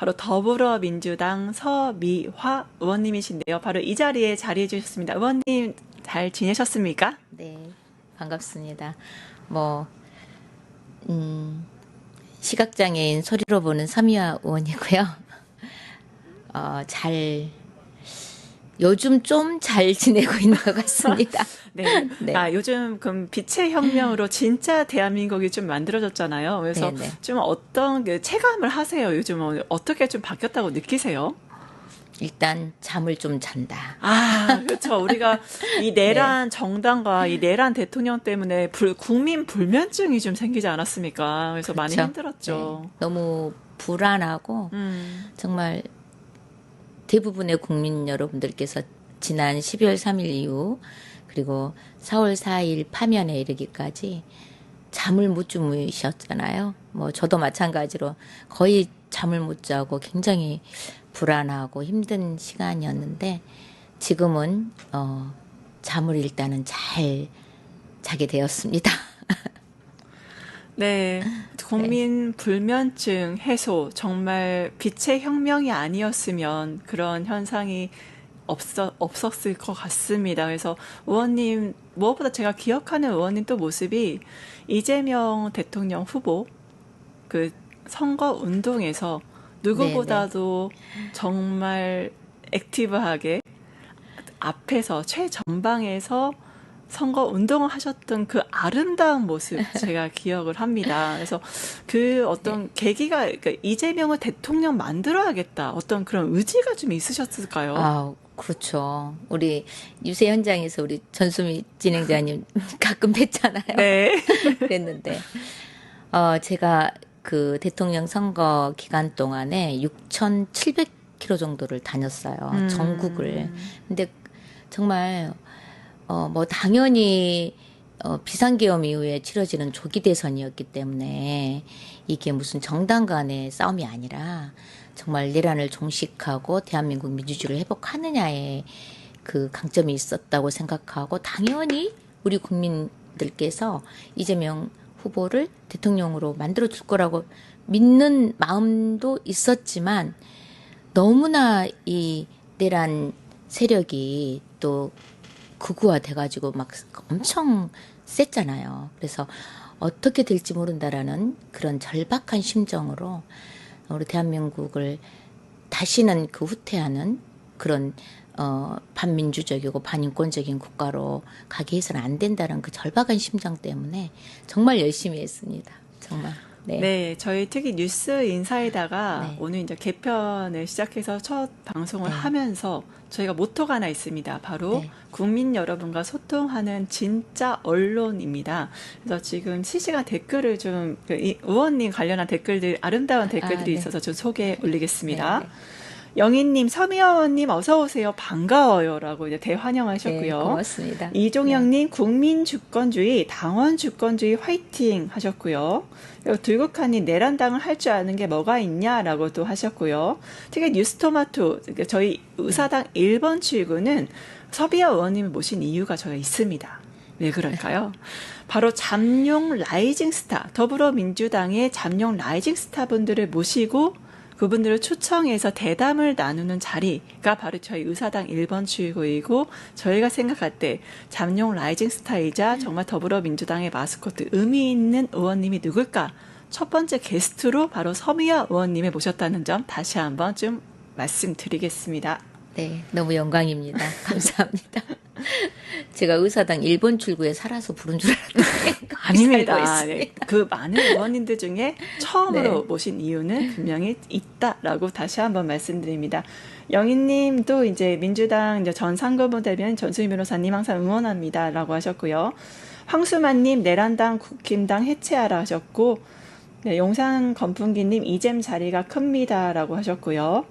바로 더불어민주당 서미화 의원님이신데요. 바로 이 자리에 자리해 주셨습니다. 의원님 잘 지내셨습니까? 네, 반갑습니다. 뭐, 음, 시각장애인 소리로 보는 서미화 의원이고요. 어, 잘, 요즘 좀 잘 지내고 있는 것 같습니다. 네. 네. 아, 요즘 그럼 빛의 혁명으로 진짜 대한민국이 좀 만들어졌잖아요. 그래서 네, 네. 좀 어떤 그 체감을 하세요? 요즘 어떻게 좀 바뀌었다고 느끼세요? 일단 잠을 좀 잔다. 아, 그렇죠. 우리가 이 내란 정당과 이 내란 대통령 때문에 불, 국민 불면증이 좀 생기지 않았습니까? 그래서 많이 그렇죠? 힘들었죠. 네, 너무 불안하고 음, 정말 대부분의 국민 여러분들께서 지난 12월 3일 이후 그리고 4월 4일 파면에 이르기까지 잠을 못 주무셨잖아요. 뭐 저도 마찬가지로 거의 잠을 못 자고 굉장히 불안하고 힘든 시간이었는데 지금은 어 잠을 일단은 잘 자게 되었습니다. 네. 국민 불면증 해소 정말 빛의 혁명이 아니었으면 그런 현상이 없어, 없었을 것 같습니다. 그래서 의원님, 무엇보다 제가 기억하는 의원님 또 모습이 이재명 대통령 후보 그 선거 운동에서 누구보다도 정말 액티브하게 앞에서 최전방에서 선거 운동을 하셨던 그 아름다운 모습 제가 기억을 합니다. 그래서 그 어떤 계기가 그러니까 이재명을 대통령 만들어야겠다 어떤 그런 의지가 좀 있으셨을까요? 아, 그렇죠. 우리 유세 현장에서 우리 전수미 진행자님 가끔 뵀잖아요. 네. 그랬는데, 어, 제가 그 대통령 선거 기간 동안에 6,700km 정도를 다녔어요. 음. 전국을. 근데 정말, 어, 뭐, 당연히, 어, 비상계엄 이후에 치러지는 조기 대선이었기 때문에 이게 무슨 정당 간의 싸움이 아니라 정말 내란을 종식하고 대한민국 민주주의를 회복하느냐에 그 강점이 있었다고 생각하고 당연히 우리 국민들께서 이재명 후보를 대통령으로 만들어 줄 거라고 믿는 마음도 있었지만 너무나 이 내란 세력이 또 극우화 돼 가지고 막 엄청 셌잖아요. 그래서 어떻게 될지 모른다라는 그런 절박한 심정으로 우리 대한민국을 다시는 그 후퇴하는 그런 어 반민주적이고 반인권적인 국가로 가게 해서는 안 된다는 그 절박한 심정 때문에 정말 열심히 했습니다. 정말. 네. 네, 저희 특히 뉴스 인사에다가 네. 오늘 이제 개편을 시작해서 첫 방송을 네. 하면서 저희가 모토가 하나 있습니다. 바로 네. 국민 여러분과 소통하는 진짜 언론입니다. 그래서 지금 실시간 댓글을 좀, 그이 의원님 관련한 댓글들, 아름다운 댓글들이 네. 있어서 좀 소개 올리겠습니다. 네, 네. 영희님, 서미아원님 어서 오세요. 반가워요라고 이제 대환영하셨고요. 네, 고맙습니다. 이종영님 국민 주권주의, 당원 주권주의 화이팅 하셨고요. 그리고 들국화님 내란당을 할 줄 아는 게 뭐가 있냐라고 또 하셨고요. 특히 뉴스토마토 저희 의사당 1번 출구는 서비아 의원님을 모신 이유가 저희가 있습니다. 왜 그럴까요? 바로 잠룡 라이징 스타, 더불어민주당의 잠룡 라이징 스타 분들을 모시고 그분들을 초청해서 대담을 나누는 자리가 바로 저희 의사당 1번 출구이고 저희가 생각할 때 잠룡 라이징 스타이자 정말 더불어민주당의 마스코트 의미 있는 의원님이 누굴까? 첫 번째 게스트로 바로 서미아 의원님을 모셨다는 점 다시 한번 좀 말씀드리겠습니다. 네, 너무 영광입니다. 감사합니다. 제가 의사당 일본 출구에 살아서 부른 줄 알았는데 아닙니다. 네, 그 많은 의원님들 중에 처음으로 네. 모신 이유는 분명히 있다라고 다시 한번 말씀드립니다. 영희님도 이제 민주당 이제 전 상고부대변 전수희 변호사님 항상 응원합니다라고 하셨고요. 황수만님 내란당 국힘당 해체하라 하셨고 네, 용산 건풍기님 이잼 자리가 큽니다라고 하셨고요.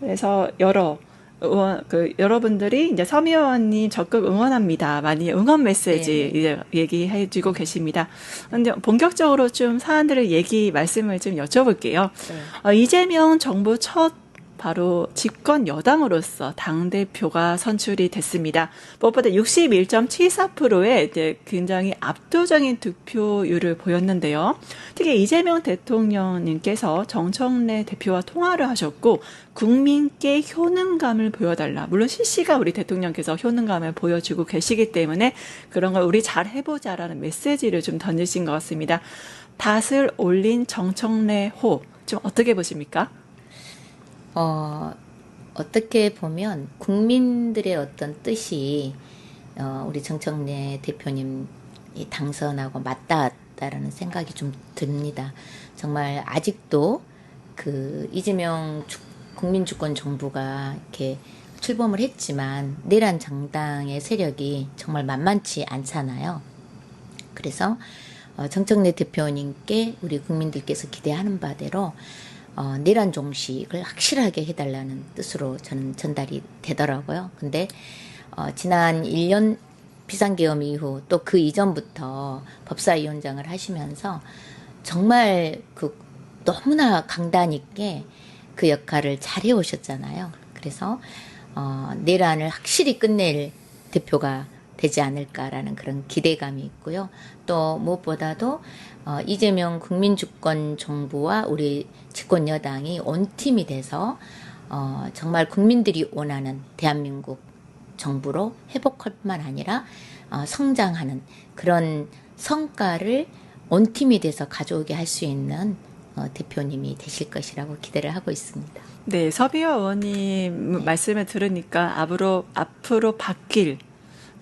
그래서 여러 의원 그 여러분들이 이제 서미 의원님 적극 응원합니다. 많이 응원 메시지 네, 이제 얘기해 주고 계십니다. 근데 본격적으로 좀 사안들을 얘기 말씀을 좀 여쭤볼게요. 네. 어, 이재명 정부 첫 바로 집권 여당으로서 당 대표가 선출이 됐습니다. 무엇보다 61.74%의 이제 굉장히 압도적인 득표율을 보였는데요. 특히 이재명 대통령님께서 정청래 대표와 통화를 하셨고 국민께 효능감을 보여달라. 물론 실시간 우리 대통령께서 효능감을 보여주고 계시기 때문에 그런 걸 우리 잘 해보자라는 메시지를 좀 던지신 것 같습니다. 닷을 올린 정청래 호. 좀 어떻게 보십니까? 어, 어떻게 보면 국민들의 어떤 뜻이 어, 우리 정청래 대표님 이 당선하고 맞닿았다라는 생각이 좀 듭니다. 정말 아직도 그 이재명 주- 국민주권 정부가 이렇게 출범을 했지만 내란 정당의 세력이 정말 만만치 않잖아요. 그래서 어, 정청래 대표님께 우리 국민들께서 기대하는 바대로 어, 내란 종식을 확실하게 해달라는 뜻으로 저는 전달이 되더라고요. 근데 어, 지난 1년 비상계엄 이후 또 그 이전부터 법사위원장을 하시면서 정말 그 너무나 강단 있게 그 역할을 잘 해오셨잖아요. 그래서 어, 내란을 확실히 끝낼 대표가 되지 않을까라는 그런 기대감이 있고요. 또 무엇보다도 어, 이재명 국민주권 정부와 우리 집권 여당이 원팀이 돼서 어, 정말 국민들이 원하는 대한민국 정부로 회복할 뿐만 아니라 어, 성장하는 그런 성과를 원팀이 돼서 가져오게 할 수 있는 어, 대표님이 되실 것이라고 기대를 하고 있습니다. 네, 서비어 의원님 말씀을 들으니까 앞으로 앞으로 바뀔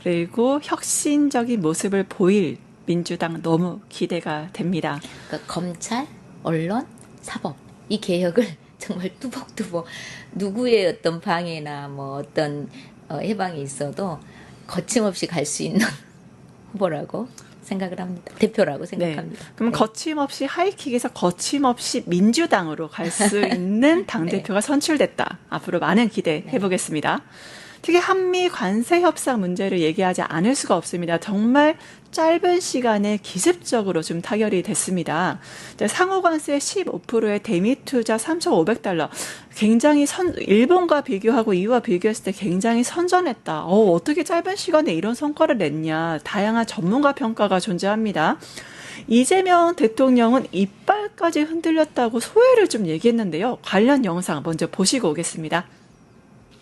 그리고 혁신적인 모습을 보일 민주당 너무 기대가 됩니다. 그러니까 검찰, 언론, 사법 이 개혁을 정말 뚜벅뚜벅 누구의 어떤 방해나 뭐 어떤 어, 해방이 있어도 거침없이 갈 수 있는 후보라고 생각을 합니다. 대표라고 생각합니다. 그럼 네. 거침없이 하이킥에서 거침없이 민주당으로 갈 수 있는 당 네. 대표가 선출됐다. 앞으로 많은 기대 해 보겠습니다. 특히 한미 관세 협상 문제를 얘기하지 않을 수가 없습니다. 정말 짧은 시간에 기습적으로 좀 타결이 됐습니다. 이제 상호 관세 15%의 대미 투자 3,500달러. 굉장히 선 일본과 비교하고 이와 비교했을 때 굉장히 선전했다. 어, 어떻게 짧은 시간에 이런 성과를 냈냐. 다양한 전문가 평가가 존재합니다. 이재명 대통령은 이빨까지 흔들렸다고 소회를 좀 얘기했는데요. 관련 영상 먼저 보시고 오겠습니다.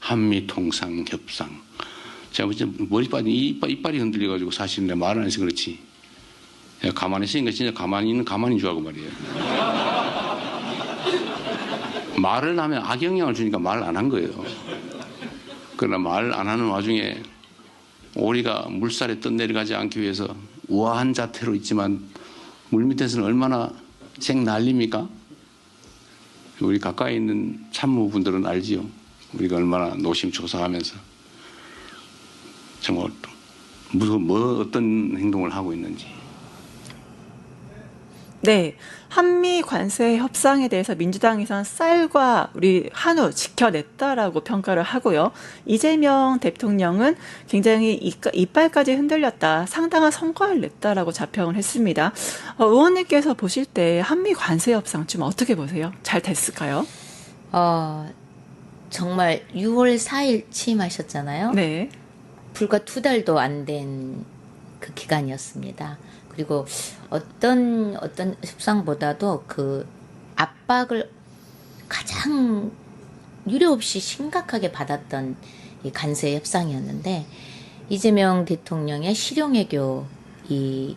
한미 통상 협상. 제가 진짜 머리 빠진 이빨, 이빨이 흔들려가지고 사실 내 말을 안 해서 그렇지. 내가 가만히 있으니까 진짜 가만히 있는 가만히 줄 알고 말이에요. 말을 하면 악영향을 주니까 말을 안 한 거예요. 그러나 말 안 하는 와중에 오리가 물살에 떠내려가지 않기 위해서 우아한 자태로 있지만 물 밑에서는 얼마나 생 난립니까? 우리 가까이 있는 참모분들은 알지요. 우리가 얼마나 노심초사하면서 정말 무슨 뭐 어떤 행동을 하고 있는지 네. 한미 관세 협상에 대해서 민주당에서는 쌀과 우리 한우 지켜냈다라고 평가를 하고요. 이재명 대통령은 굉장히 이빨까지 흔들렸다. 상당한 성과를 냈다라고 자평을 했습니다. 어, 의원님께서 보실 때 한미 관세 협상 좀 어떻게 보세요? 잘 됐을까요? 어, 정말 6월 4일 취임하셨잖아요. 네. 불과 두 달도 안 된 그 기간이었습니다. 그리고 어떤 어떤 협상보다도 그 압박을 가장 유례 없이 심각하게 받았던 이 간세 협상이었는데 이재명 대통령의 실용외교 이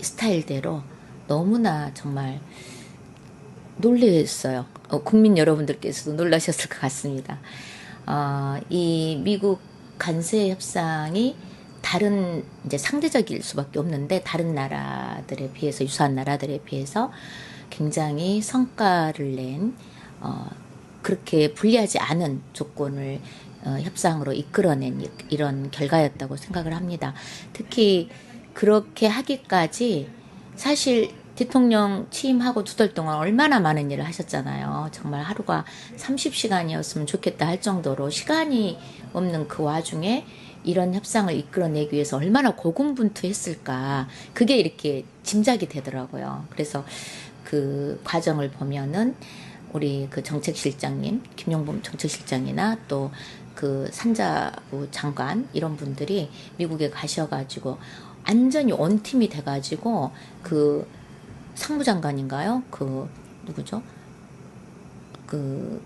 스타일대로 너무나 정말 놀랬어요. 어, 국민 여러분들께서도 놀라셨을 것 같습니다. 어, 이 미국 간세 협상이 다른 이제 상대적일 수밖에 없는데 다른 나라들에 비해서 유사한 나라들에 비해서 굉장히 성과를 낸 어, 그렇게 불리하지 않은 조건을 어, 협상으로 이끌어낸 이- 이런 결과였다고 생각을 합니다. 특히 그렇게 하기까지 사실 대통령 취임하고 두 달 동안 얼마나 많은 일을 하셨잖아요. 정말 하루가 30시간이었으면 좋겠다 할 정도로 시간이 없는 그 와중에 이런 협상을 이끌어내기 위해서 얼마나 고군분투했을까. 그게 이렇게 짐작이 되더라고요. 그래서 그 과정을 보면은 우리 그 정책실장님 김용범 정책실장이나 또 그 산자부 장관 이런 분들이 미국에 가셔가지고 완전히 원팀이 돼가지고 그 상무장관인가요? 그 누구죠? 그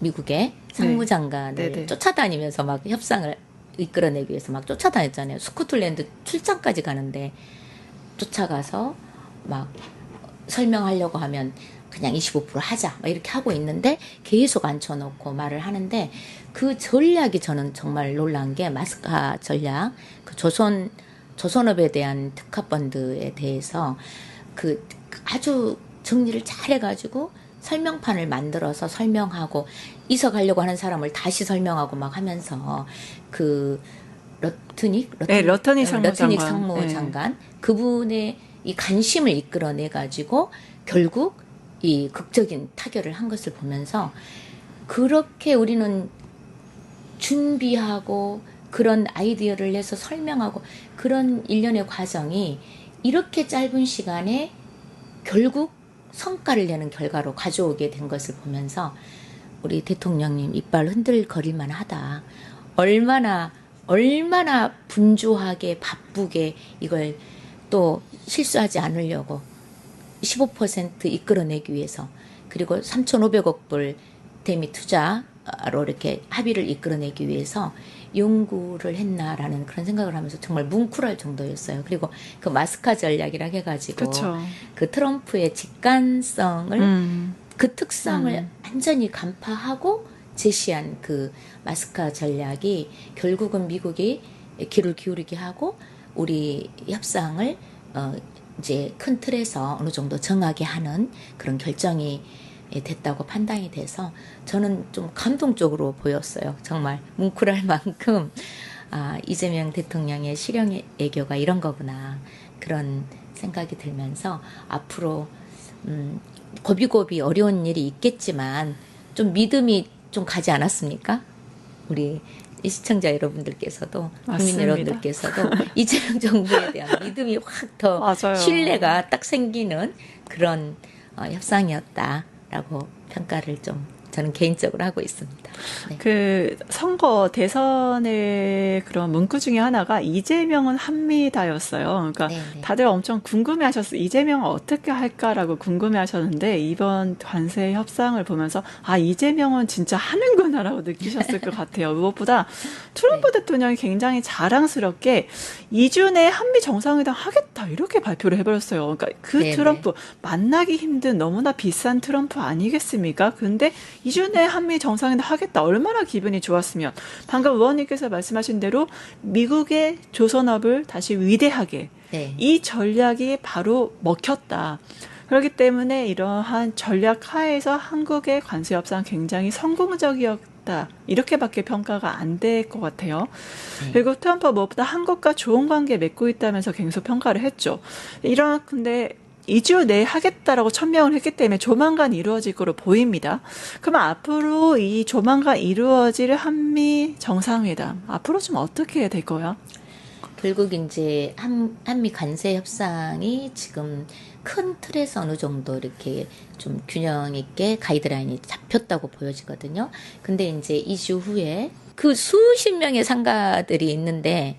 미국의 상무장관을 네, 네. 쫓아다니면서 막 협상을 이끌어내기 위해서 막 쫓아다녔잖아요. 스코틀랜드 출장까지 가는데 쫓아가서 막 설명하려고 하면 그냥 25% 하자 막 이렇게 하고 있는데 계속 앉혀놓고 말을 하는데 그 전략이 저는 정말 놀란 게 마스카 전략 그 조선 조선업에 대한 특화펀드에 대해서 그 아주 정리를 잘 해가지고 설명판을 만들어서 설명하고 이석하려고 하는 사람을 다시 설명하고 막 하면서 그 러트닉? 네, 러트닉 러트닉 상무 장관. 상무장관. 그분의 이 관심을 이끌어내 가지고 결국 이 극적인 타결을 한 것을 보면서 그렇게 우리는 준비하고 그런 아이디어를 내서 설명하고 그런 일련의 과정이 이렇게 짧은 시간에 결국 성과를 내는 결과로 가져오게 된 것을 보면서 우리 대통령님 이빨 흔들거릴만 하다. 얼마나 얼마나 분주하게 바쁘게 이걸 또 실수하지 않으려고 15% 이끌어내기 위해서 그리고 3,500억 불 대미 투자로 이렇게 합의를 이끌어내기 위해서 연구를 했나라는 그런 생각을 하면서 정말 뭉클할 정도였어요. 그리고 그 마스카 전략이라 해가지고 그렇죠. 그 트럼프의 직관성을 음. 그 특성을 음. 완전히 간파하고 제시한 그 마스카 전략이 결국은 미국이 귀를 기울이게 하고 우리 협상을 어 이제 큰 틀에서 어느 정도 정하게 하는 그런 결정이 됐다고 판단이 돼서 저는 좀 감동적으로 보였어요. 정말 뭉클할 만큼 아, 이재명 대통령의 실형 애교가 이런 거구나 그런 생각이 들면서 앞으로 음, 고비고비 어려운 일이 있겠지만 좀 믿음이 좀 가지 않았습니까? 우리 이 시청자 여러분들께서도 국민 맞습니다. 여러분들께서도 이재명 정부에 대한 믿음이 확 더. 신뢰가 딱 생기는 그런 어, 협상이었다 라고 평가를 좀 저는 개인적으로 하고 있습니다. 네. 그 선거 대선의 그런 문구 중에 하나가 이재명은 합니다였어요. 그러니까 네, 네. 다들 엄청 궁금해하셨어요. 이재명은 어떻게 할까라고 궁금해하셨는데 이번 관세 협상을 보면서 아 이재명은 진짜 하는구나라고 느끼셨을 것 같아요. 무엇보다 트럼프 대통령이 굉장히 자랑스럽게 2주 내에 한미 정상회담 하겠다 이렇게 발표를 해버렸어요. 그러니까 그 네, 트럼프 만나기 힘든 너무나 비싼 트럼프 아니겠습니까? 근데 2주 내에 한미 정상회담 하겠다. 얼마나 기분이 좋았으면. 방금 의원님께서 말씀하신 대로 미국의 조선업을 다시 위대하게 네. 이 전략이 바로 먹혔다. 그렇기 때문에 이러한 전략 하에서 한국의 관세 협상 굉장히 성공적이었다. 이렇게밖에 평가가 안 될 것 같아요. 네. 그리고 트럼프가 무엇보다 한국과 좋은 관계 맺고 있다면서 계속 평가를 했죠. 이런 근데 2주 내에 하겠다라고 천명을 했기 때문에 조만간 이루어질 거로 보입니다. 그러면 앞으로 이 조만간 이루어질 한미 정상회담 앞으로 좀 어떻게 될 거야? 결국 이제 한, 한미 관세 협상이 지금 큰 틀에서 어느 정도 이렇게 좀 균형 있게 가이드라인이 잡혔다고 보여지거든요. 근데 이제 2주 후에 그 수십 명의 상가들이 있는데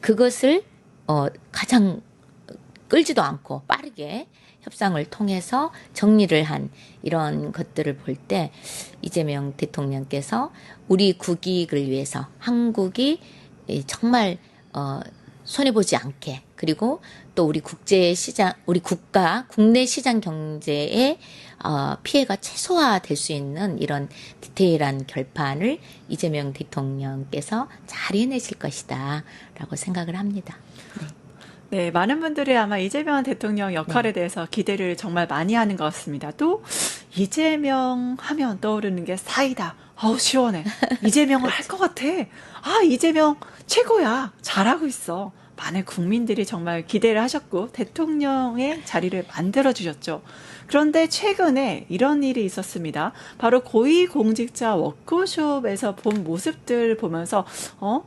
그것을 어 가장 끌지도 않고 빠르게 협상을 통해서 정리를 한 이런 것들을 볼 때 이재명 대통령께서 우리 국익을 위해서 한국이 이 정말 어 손해 보지 않게 그리고 또 우리 국제 시장 우리 국가 국내 시장 경제에 어 피해가 최소화될 수 있는 이런 디테일한 결판을 이재명 대통령께서 잘 해내실 것이다라고 생각을 합니다. 네, 많은 분들이 아마 이재명 대통령 역할에 대해서 기대를 정말 많이 하는 것 같습니다. 또 이재명 하면 떠오르는 게 사이다. 어우 시원해. 이재명을 할 것 같아. 아 이재명 최고야. 잘하고 있어. 많은 국민들이 정말 기대를 하셨고 대통령의 자리를 만들어 주셨죠. 그런데 최근에 이런 일이 있었습니다. 바로 고위공직자 워크숍에서 본 모습들 보면서 어,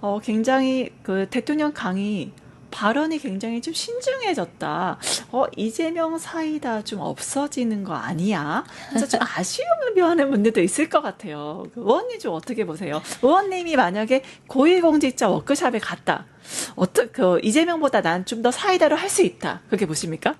어 굉장히 그 대통령 강의 발언이 굉장히 좀 신중해졌다. 어, 이재명 사이다 좀 없어지는 거 아니야? 그래서 좀 아쉬움을 표하는 분들도 있을 것 같아요. 그 의원님 좀 어떻게 보세요? 의원님이 만약에 고위공직자 워크샵에 갔다. 어떠, 그, 이재명보다 난 좀 더 사이다로 할 수 있다. 그렇게 보십니까?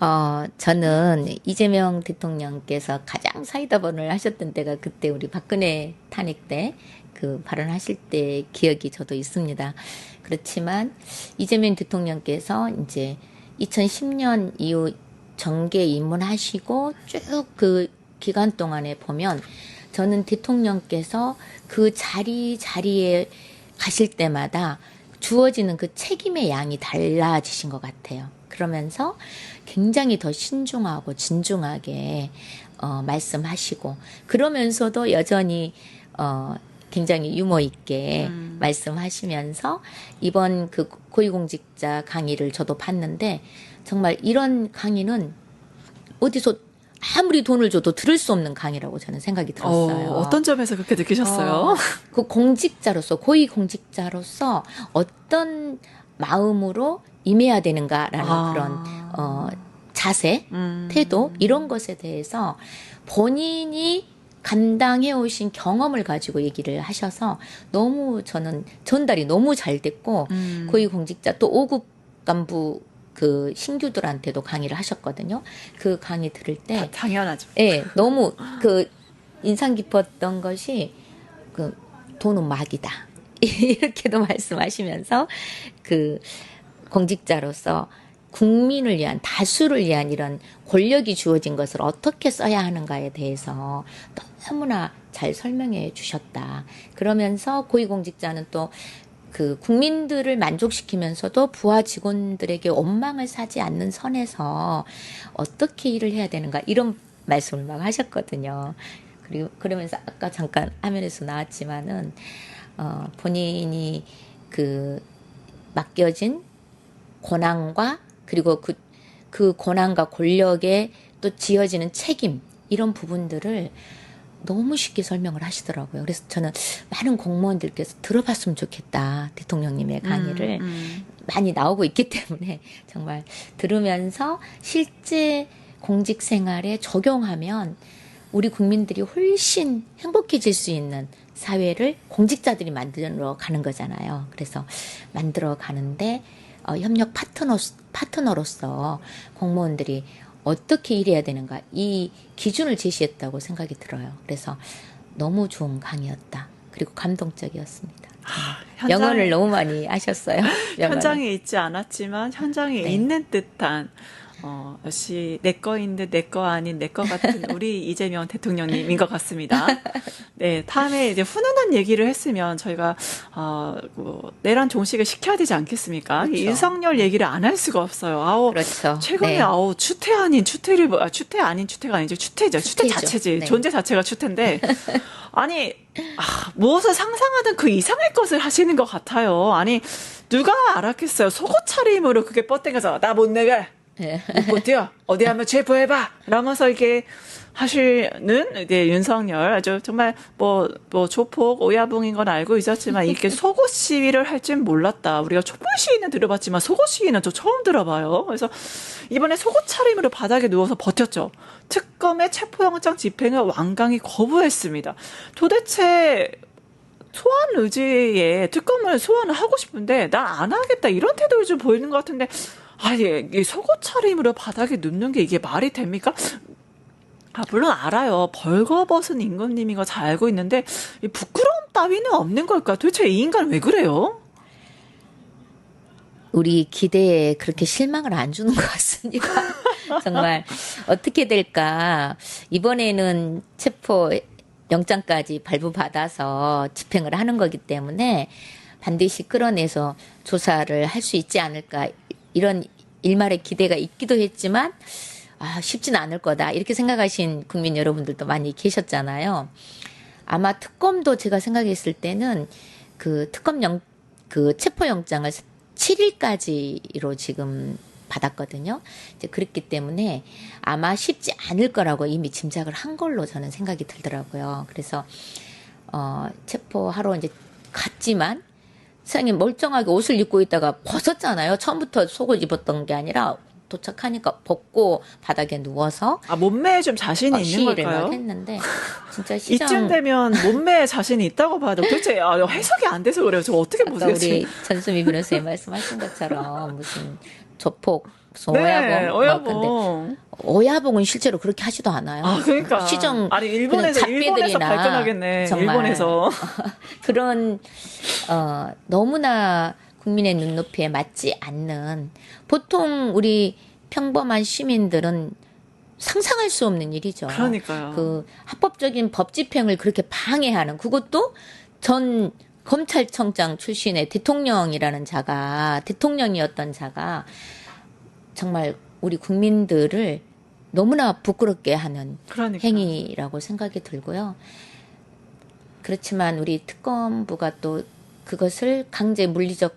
어, 저는 이재명 대통령께서 가장 사이다번을 하셨던 때가 그때 우리 박근혜 탄핵 때 그 발언하실 때 기억이 저도 있습니다. 그렇지만 이재명 대통령께서 이제 2010년 이후 정계 입문하시고 쭉 그 기간 동안에 보면 저는 대통령께서 그 자리 자리에 가실 때마다 주어지는 그 책임의 양이 달라지신 것 같아요. 그러면서 굉장히 더 신중하고 진중하게 어, 말씀하시고 그러면서도 여전히 어, 굉장히 유머 있게 말씀하시면서 이번 그 고위공직자 강의를 저도 봤는데 정말 이런 강의는 어디서 아무리 돈을 줘도 들을 수 없는 강의라고 저는 생각이 들었어요. 어, 떤 점에서 그렇게 느끼셨어요? 어, 그 공직자로서 고위 공직자로서 어떤 마음으로 임해야 되는가라는 아. 그런 어, 자세, 음. 태도 이런 것에 대해서 본인이 감당해 오신 경험을 가지고 얘기를 하셔서 너무 저는 전달이 너무 잘 됐고 음. 고위 공직자 또 5급 간부 그 신규들한테도 강의를 하셨거든요. 그 강의 들을 때 다- 당연하죠. 예, 너무 그 인상 깊었던 것이 그 돈은 막이다. 이렇게도 말씀하시면서 그 공직자로서 국민을 위한 다수를 위한 이런 권력이 주어진 것을 어떻게 써야 하는가에 대해서 너무나 잘 설명해 주셨다. 그러면서 고위공직자는 또 그 국민들을 만족시키면서도 부하 직원들에게 원망을 사지 않는 선에서 어떻게 일을 해야 되는가 이런 말씀을 막 하셨거든요. 그리고 그러면서 아까 잠깐 화면에서 나왔지만은 어, 본인이 그 맡겨진 권한과 그리고 그, 그 권한과 권력에 또 지어지는 책임 이런 부분들을 너무 쉽게 설명을 하시더라고요. 그래서 저는 많은 공무원들께서 들어봤으면 좋겠다. 대통령님의 강의를. 음, 음. 많이 나오고 있기 때문에 정말 들으면서 실제 공직 생활에 적용하면 우리 국민들이 훨씬 행복해질 수 있는 사회를 공직자들이 만들어 가는 거잖아요. 그래서 만들어 가는데 어, 협력 파트너 파트너로서 공무원들이 어떻게 일해야 되는가 이 기준을 제시했다고 생각이 들어요. 그래서 너무 좋은 강의였다. 그리고 감동적이었습니다. 현장에- 영어를 너무 많이 하셨어요. 영어를. 현장에 있지 않았지만 현장에 네. 있는 듯한 어, 역시 내 거인 듯내거 아닌 내 거 같은 우리 이재명 대통령님인 것 같습니다. 네, 다음에 이제 훈훈한 얘기를 했으면 저희가 어, 뭐, 내란 종식을 시켜야 되지 않겠습니까? 그렇죠. 이 윤석열 얘기를 안 할 수가 없어요. 아우 그렇죠. 최근에 네. 아우 추태 아닌 추태를 뭐- 아, 추태 아닌 추태가 아니죠 추태죠 추태 추태죠. 자체지 네. 존재 자체가 추태인데 아니 아, 무엇을 상상하든 그 이상의 것을 하시는 것 같아요 아니 누가 알았겠어요 속옷 차림으로 그게 뻗댕겨서 나못 내게 네. 못 뛰어 어디 한번 체포해봐 라면서 이렇게 하시는 이제 윤석열 아주 정말 뭐, 뭐 조폭 오야붕인 건 알고 있었지만 이렇게 속옷 시위를 할 줄 몰랐다. 우리가 촛불 시위는 들어봤지만 속옷 시위는 저 처음 들어봐요. 그래서 이번에 속옷 차림으로 바닥에 누워서 버텼죠. 특검의 체포영장 집행을 완강히 거부했습니다. 도대체 소환 의지에 특검을 소환을 하고 싶은데 난안 하겠다 이런 태도를 좀 보이는 것 같은데 아예 이 속옷 차림으로 바닥에 눕는 게 이게 말이 됩니까? 아 물론 알아요 벌거벗은 임금님인 거 잘 알고 있는데 이 부끄러움 따위는 없는 걸까? 도대체 이 인간 왜 그래요? 우리 기대에 그렇게 실망을 안 주는 것 같습니다. 정말 어떻게 될까? 이번에는 체포 영장까지 발부 받아서 집행을 하는 거기 때문에 반드시 끌어내서 조사를 할 수 있지 않을까 이런 일말의 기대가 있기도 했지만 아 쉽진 않을 거다 이렇게 생각하신 국민 여러분들도 많이 계셨잖아요. 아마 특검도 제가 생각했을 때는 그 특검 영, 그 체포영장을 7일까지로 지금 받았거든요. 이제 그렇기 때문에 아마 쉽지 않을 거라고 이미 짐작을 한 걸로 저는 생각이 들더라고요. 그래서, 어, 체포하러 이제 갔지만 세상에 멀쩡하게 옷을 입고 있다가 벗었잖아요. 처음부터 속을 입었던 게 아니라 도착하니까 벗고 바닥에 누워서 아 몸매에 좀 자신이 어, 있는 걸까요? 했는데 진짜 시장 이쯤 되면 몸매에 자신이 있다고 봐도 도대체 아, 해석이 안 돼서 그래요. 저 어떻게 보세요? 우리 전수미 변호사님 말씀하신 것처럼 무슨 조폭 무슨 네, 오야봉 어야봉. 오야봉은 실제로 그렇게 하지도 않아요. 아, 그러니까. 시정 아니, 일본에서, 일본에서 발전하겠네. 정말 일본에서. 그런 어 너무나 국민의 눈높이에 맞지 않는 보통 우리 평범한 시민들은 상상할 수 없는 일이죠. 그러니까요. 그 합법적인 법 집행을 그렇게 방해하는 그것도 전 검찰청장 출신의 대통령이라는 자가 대통령이었던 자가 정말 우리 국민들을 너무나 부끄럽게 하는 그러니까. 행위라고 생각이 들고요. 그렇지만 우리 특검부가 또 그것을 강제 물리적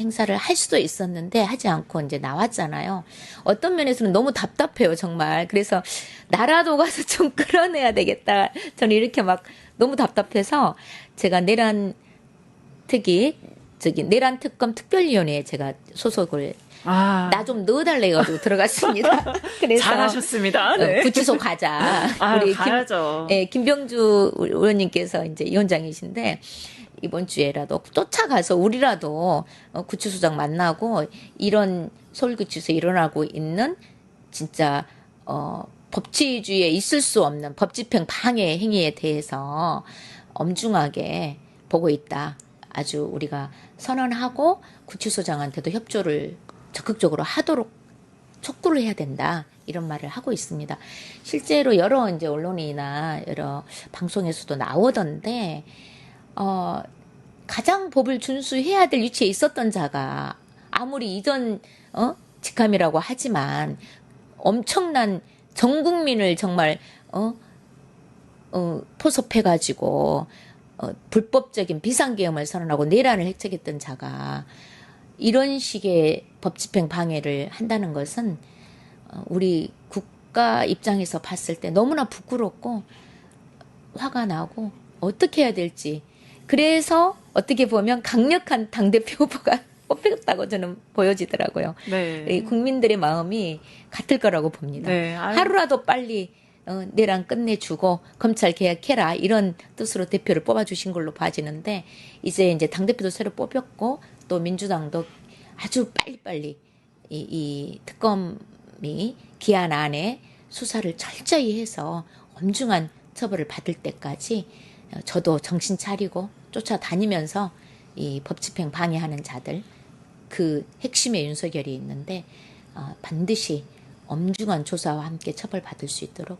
행사를 할 수도 있었는데 하지 않고 이제 나왔잖아요. 어떤 면에서는 너무 답답해요, 정말. 그래서 나라도 가서 좀 끌어내야 되겠다. 저는 이렇게 막 너무 답답해서 제가 내란 특위 저기 내란 특검 특별위원회에 제가 소속을 아, 나 좀 넣어달래 가지고 들어갔습니다. 그래서 잘하셨습니다. 어, 네. 구치소 가자. 아, 우리 김, 가야죠. 예, 김병주 의원님께서 이제 위원장이신데 이번 주에라도 쫓아가서 우리라도 어, 구치소장 만나고 이런 서울구치소에 일어나고 있는 진짜 어, 법치주의에 있을 수 없는 법집행 방해 행위에 대해서 엄중하게 보고 있다. 아주 우리가 선언하고 구치소장한테도 협조를 적극적으로 하도록 촉구를 해야 된다. 이런 말을 하고 있습니다. 실제로 여러 이제 언론이나 여러 방송에서도 나오던데, 어, 가장 법을 준수해야 될 위치에 있었던 자가 아무리 이전, 어, 직함이라고 하지만 엄청난 전 국민을 정말, 어, 어, 포섭해가지고, 어, 불법적인 비상계엄을 선언하고 내란을 획책했던 자가 이런 식의 법 집행 방해를 한다는 것은 어, 우리 국가 입장에서 봤을 때 너무나 부끄럽고 화가 나고 어떻게 해야 될지 그래서 어떻게 보면 강력한 당대표 후보가 뽑혔다고 저는 보여지더라고요. 네. 이 국민들의 마음이 같을 거라고 봅니다. 네. 하루라도 빨리 어, 내랑 끝내주고 검찰 개혁해라 이런 뜻으로 대표를 뽑아주신 걸로 봐지는데 이제 이제 당 대표도 새로 뽑혔고 또 민주당도 아주 빨리빨리 이, 이 특검이 기한 안에 수사를 철저히 해서 엄중한 처벌을 받을 때까지 어, 저도 정신 차리고 쫓아다니면서 이 법집행 방해하는 자들 그 핵심의 윤석열이 있는데 어, 반드시 엄중한 조사와 함께 처벌받을 수 있도록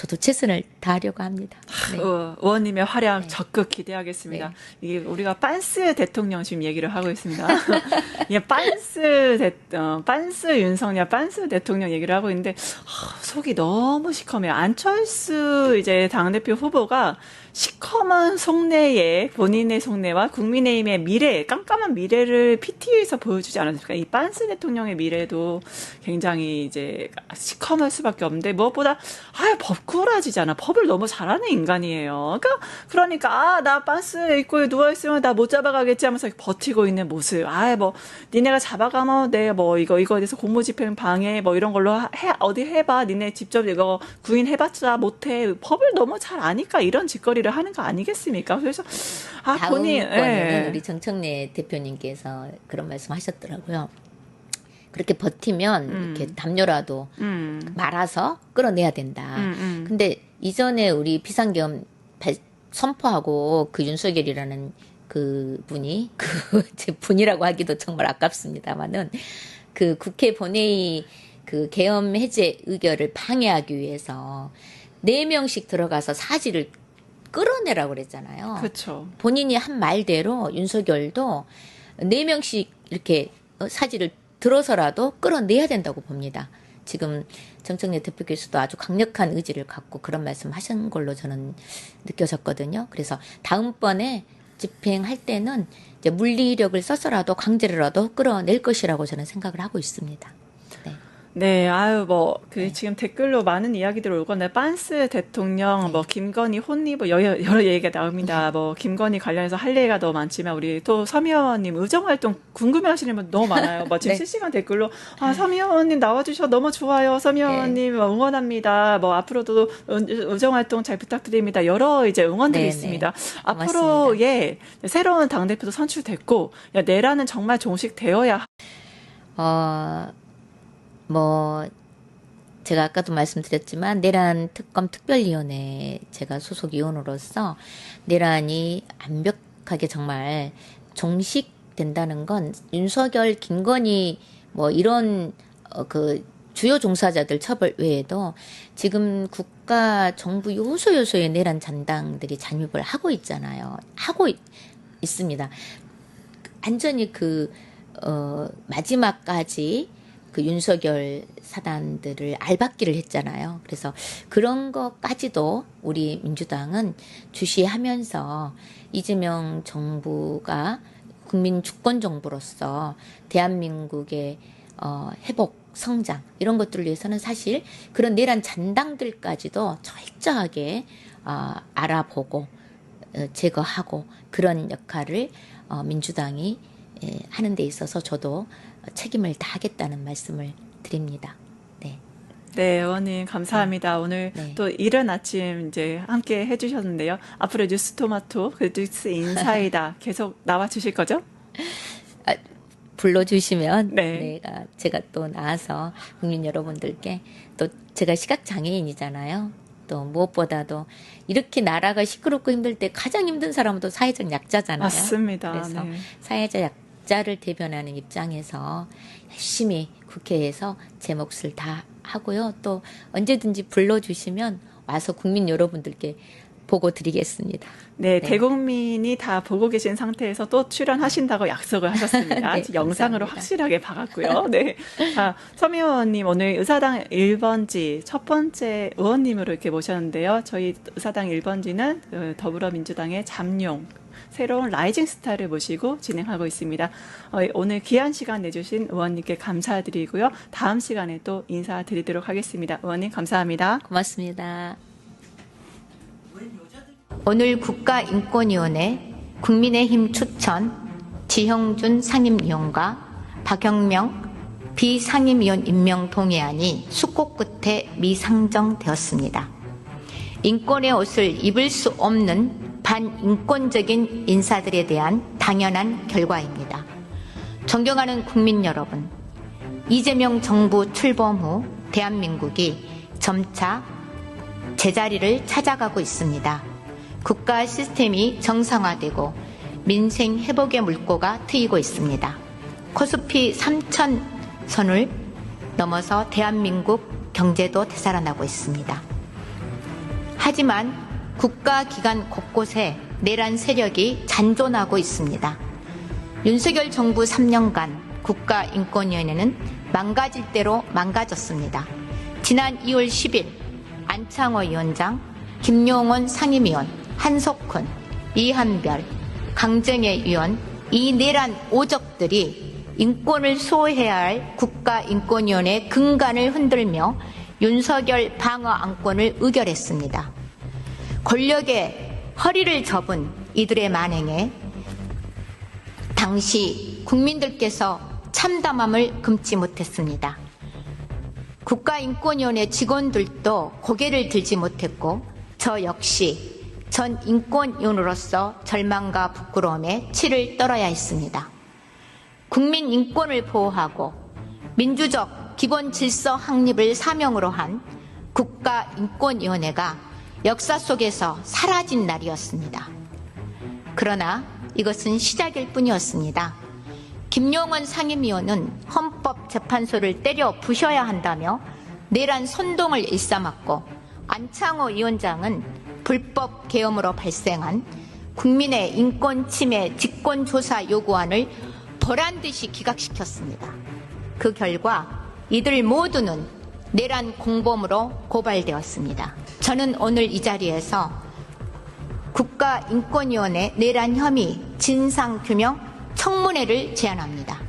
저도 최선을 다하려고 합니다. 네. 어, 의원님의 활약 네. 적극 기대하겠습니다. 네. 이게 우리가 빤스 대통령 지금 얘기를 하고 있습니다. 이게 빤스 대, 어, 빤스 윤석열, 빤스 대통령 얘기를 하고 있는데 아, 속이 너무 시커매요. 안철수 이제 당대표 후보가 시커먼 속내에 본인의 속내와 국민의힘의 미래, 깜깜한 미래를 PT에서 보여주지 않았습니까? 이 빤스 대통령의 미래도 굉장히 이제 시커멀 수밖에 없는데 무엇보다 아 법꾸라지잖아. 법을 너무 잘하는 인간이에요. 그러니까 그러니까 아 나 빤스 입고 누워 있으면 나 못 잡아가겠지 하면서 버티고 있는 모습. 아 뭐 니네가 잡아가면 내뭐 이거 이거에 대해서 공무집행 방해 뭐 이런 걸로 해 어디 해봐. 니네 직접 이거 구인 해봤자 못해. 법을 너무 잘 아니까 이런 짓거리 를 하는 거 아니겠습니까? 그래서 아 본인 예. 우리 정청래 대표님께서 그런 말씀하셨더라고요. 그렇게 버티면 음. 이렇게 담요라도 음. 말아서 끌어내야 된다. 음, 음. 근데 이전에 우리 배- 선포하고 그 윤석열이라는 그 분이 그 제 분이라고 하기도 정말 아깝습니다만은 그 국회 본회의 그 계엄 해제 의결을 방해하기 위해서 네 명씩 들어가서 사지를 끌어내라고 그랬잖아요. 그렇죠. 본인이 한 말대로 윤석열도 네 명씩 이렇게 어, 사지를 들어서라도 끌어내야 된다고 봅니다. 지금 정청래 대표께서도 아주 강력한 의지를 갖고 그런 말씀 하신 걸로 저는 느껴졌거든요. 그래서 다음번에 집행할 때는 이제 물리력을 써서라도 강제로라도 끌어낼 것이라고 저는 생각을 하고 있습니다. 네. 네, 아유, 뭐, 그, 지금 댓글로 많은 이야기들 오고, 네, 빤스 대통령, 뭐, 김건희 혼리, 뭐, 여러, 여러 얘기가 나옵니다. 뭐, 김건희 관련해서 할 얘기가 너무 많지만, 우리 또 서미화원님 의정 활동 궁금해 하시는 분 너무 많아요. 뭐, 지금 네. 실시간 댓글로, 아, 서미화원님 나와주셔서 너무 좋아요. 서미화원님 뭐 응원합니다. 뭐, 앞으로도 의- 의정 활동 잘 부탁드립니다. 여러 이제 응원들이 네, 있습니다. 네. 앞으로. 예, 새로운 당 대표도 선출됐고, 야, 내란은 정말 종식되어야 어, 뭐, 제가 아까도 말씀드렸지만, 내란 특검 특별위원회 제가 소속 위원으로서 내란이 완벽하게 정말 종식된다는 건 윤석열, 김건희 뭐 이런 어, 그 주요 종사자들 처벌 외에도 지금 국가 정부 요소 요소의 내란 잔당들이 잠입을 하고 있잖아요. 하고 있, 있습니다. 완전히 그, 어, 마지막까지 그 윤석열 사단들을 알박기를 했잖아요. 그래서 그런 것까지도 우리 민주당은 주시하면서 이재명 정부가 국민 주권 정부로서 대한민국의 어, 회복, 성장 이런 것들을 위해서는 사실 그런 내란 잔당들까지도 철저하게 어, 알아보고 어, 제거하고 그런 역할을 어, 민주당이 예, 하는 데 있어서 저도 책임을 다하겠다는 말씀을 드립니다. 네. 네, 의원님 감사합니다. 오늘 네. 또 이른 아침 이제 함께 해주셨는데요. 앞으로 뉴스 토마토, 그 뉴스 인사이다 계속 나와 주실 거죠? 불러주시면 네. 내가 제가 또 나와서 국민 여러분들께 또 제가 시각 장애인이잖아요. 또 무엇보다도 이렇게 나라가 시끄럽고 힘들 때 가장 힘든 사람은 또 사회적 약자잖아요. 맞습니다. 그래서 네. 사회적 약 자를 대변하는 입장에서 열심히 국회에서 제 몫을 다 하고요. 또 언제든지 불러주시면 와서 국민 여러분들께 보고 드리겠습니다. 네, 네. 대국민이 다 보고 계신 상태에서 또 출연하신다고 약속을 하셨습니다. 네, 영상으로 감사합니다. 확실하게 봐갔고요. 네. 자, 서미 의원님 오늘 의사당 1번지 첫 번째 의원님으로 이렇게 모셨는데요. 저희 의사당 1번지는 그 더불어민주당의 잠룡 새로운 라이징 스타를 모시고 진행하고 있습니다. 어, 오늘 귀한 시간 내주신 의원님께 감사드리고요. 다음 시간에 또 인사드리도록 하겠습니다. 의원님 감사합니다. 고맙습니다. 오늘 국가인권위원회 국민의힘 추천 지형준 상임위원과 박영명 비상임위원 임명 동의안이 숙고 끝에 미상정되었습니다. 인권의 옷을 입을 수 없는 반인권적인 인사들에 대한 당연한 결과입니다. 존경하는 국민 여러분, 이재명 정부 출범 후 대한민국이 점차 제자리를 찾아가고 있습니다. 국가 시스템이 정상화되고 민생 회복의 물꼬가 트이고 있습니다. 코스피 3천 선을 넘어서 대한민국 경제도 되살아나고 있습니다. 하지만 국가기관 곳곳에 내란 세력이 잔존하고 있습니다. 윤석열 정부 3년간 국가인권위원회는 망가질 대로 망가졌습니다. 지난 2월 10일 안창호 위원장, 김용원 상임위원, 한석훈, 이한별, 강정혜 위원 이 내란 오적들이 인권을 수호해야 할 국가인권위원회 근간을 흔들며 윤석열 방어 안건을 의결했습니다. 권력의 허리를 접은 이들의 만행에 당시 국민들께서 참담함을 금치 못했습니다. 국가인권위원회 직원들도 고개를 들지 못했고 저 역시 전 인권위원으로서 절망과 부끄러움에 치를 떨어야 했습니다. 국민 인권을 보호하고 민주적 기본 질서 확립을 사명으로 한 국가인권위원회가 역사 속에서 사라진 날이었습니다. 그러나 이것은 시작일 뿐이었습니다. 김용원 상임위원은 헌법재판소를 때려 부셔야 한다며 내란 선동을 일삼았고 안창호 위원장은 불법 계엄으로 발생한 국민의 인권 침해 직권 조사 요구안을 보란 듯이 기각시켰습니다. 그 결과 이들 모두는 내란 공범으로 고발되었습니다. 저는 오늘 이 자리에서 국가인권위원회 내란 혐의 진상규명 청문회를 제안합니다.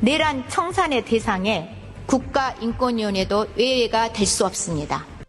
내란 청산의 대상에 국가인권위원회도 외회가 될 수 없습니다.